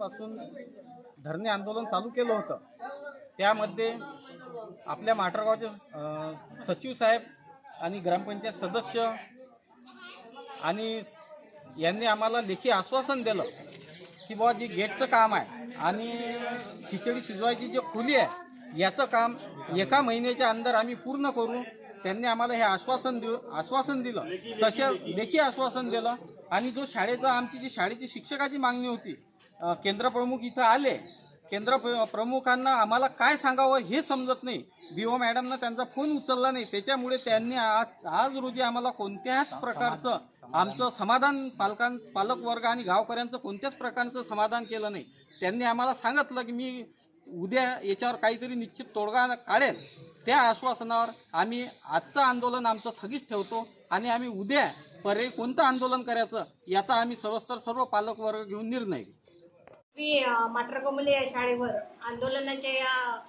पासून धरणे आंदोलन चालू केलं होतं. त्यामध्ये आपल्या माटरगावचे सचिव साहेब आणि ग्रामपंचायत सदस्य आणि यांनी आम्हाला लेखी आश्वासन दिलं की बुवा जी गेटचं काम आहे आणि खिचडी शिजवायची जी खोली आहे याचं काम एका महिन्याच्या अंदर आम्ही पूर्ण करू. त्यांनी आम्हाला हे आश्वासन देऊ आश्वासन दिलं. तसे लेखी आश्वासन दिलं. आणि जो शाळेचा आमची जी शाळेची शिक्षकाची मागणी होती केंद्रप्रमुख इथं आले. केंद्र प्र- प्रमुखांना आम्हाला काय सांगावं हे समजत नाही. बी ओ मॅडमनं त्यांचा फोन उचलला नाही. त्याच्यामुळे त्यांनी आज आज रोजी आम्हाला कोणत्याच प्रकारचं आमचं समाधान पालकां पालक वर्ग आणि गावकऱ्यांचं कोणत्याच प्रकारचं समाधान केलं नाही. त्यांनी आम्हाला सांगितलं की मी उद्या याच्यावर काहीतरी निश्चित तोडगा काढेल. त्या आश्वासनावर आम्ही आजचं आंदोलन आमचं थगीच ठेवतो आणि आम्ही उद्या पर्यायी कोणतं आंदोलन करायचं याचा आम्ही सविस्तर सर्व पालक वर्ग घेऊन निर्णय घेऊ. मी अ, या शाळेवर आंदोलनाच्या या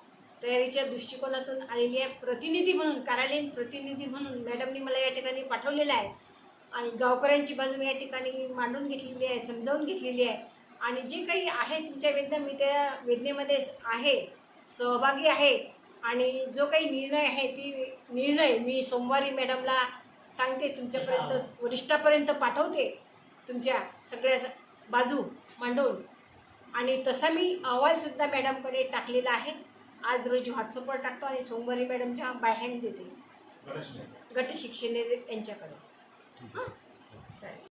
तयारीच्या दृष्टिकोनातून आलेली आहे. प्रतिनिधी म्हणून कार्यालयीन प्रतिनिधी म्हणून मॅडमनी मला या ठिकाणी पाठवलेलं आहे. आणि गावकऱ्यांची बाजू मी या ठिकाणी मांडून घेतलेली आहे समजावून घेतलेली आहे. आणि जे काही आहे तुमच्या वेदना मी त्या वेदनेमध्ये आहे सहभागी आहे आणि जो काही निर्णय आहे ती निर्णय मी सोमवारी मॅडमला सांगते तुमच्यापर्यंत वरिष्ठापर्यंत पाठवते तुमच्या सगळ्या बाजू मांडून. आणि तसा मी अहवालसुद्धा मॅडमकडे टाकलेला आहे. आज रोजी व्हॉट्सअपवर टाकतो आणि सोमवारी मॅडमच्या बाय हँड देते. गट शिक्षण यांच्याकडे. हां? चालेल.